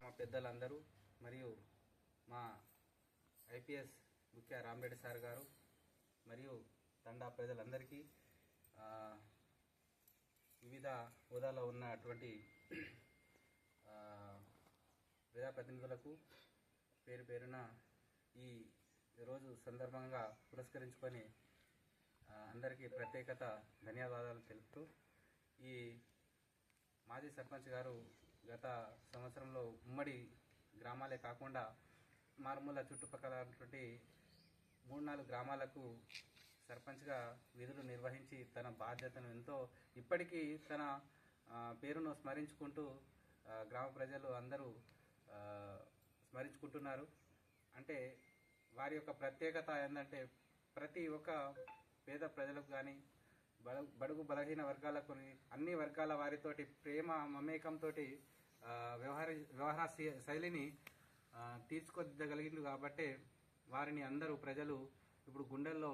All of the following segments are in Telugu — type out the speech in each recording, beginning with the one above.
మా పెద్దలందరూ మరియు మా ఐపీఎస్ ముఖ్య రాంబేడ్ సార్ గారు మరియు తండా ప్రజలందరికీ వివిధ హోదాలో ఉన్నటువంటి ప్రజాప్రతినిధులకు పేరు పేరున ఈ రోజు సందర్భంగా పురస్కరించుకొని అందరికీ ప్రత్యేకత ధన్యవాదాలు తెలుపుతూ ఈ మాజీ సర్పంచ్ గారు గత సంవత్సరంలో ఉమ్మడి గ్రామాలే కాకుండా మారుమూల చుట్టుపక్కల మూడు నాలుగు గ్రామాలకు సర్పంచ్గా విధులు నిర్వహించి తన బాధ్యతను ఎంతో ఇప్పటికీ తన పేరును స్మరించుకుంటూ గ్రామ ప్రజలు అందరూ స్మరించుకుంటున్నారు. అంటే వారి యొక్క ప్రత్యేకత ఏంటంటే ప్రతి ఒక్క పేద ప్రజలకు కానీ బడుగు బలహీన వర్గాలకు అన్ని వర్గాల వారితోటి ప్రేమ మమేకంతో వ్యవహార వ్యవహార శై- శైలిని తీర్చుకోదగలిగింది కాబట్టి వారిని అందరూ ప్రజలు ఇప్పుడు గుండెల్లో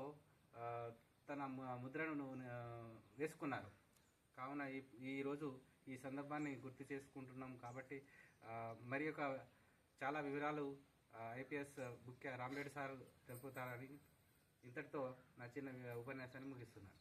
తన ముద్రను వేసుకున్నారు. కావున ఈ ఈరోజు ఈ సందర్భాన్ని గుర్తు చేసుకుంటున్నాం కాబట్టి మరి యొక్క చాలా వివరాలు ఐపీఎస్ ముఖ్య రామరెడ్డి సార్ తెలుపుతారని ఇంతటితో నా చిన్న ఉపన్యాసాన్ని ముగిస్తున్నాను.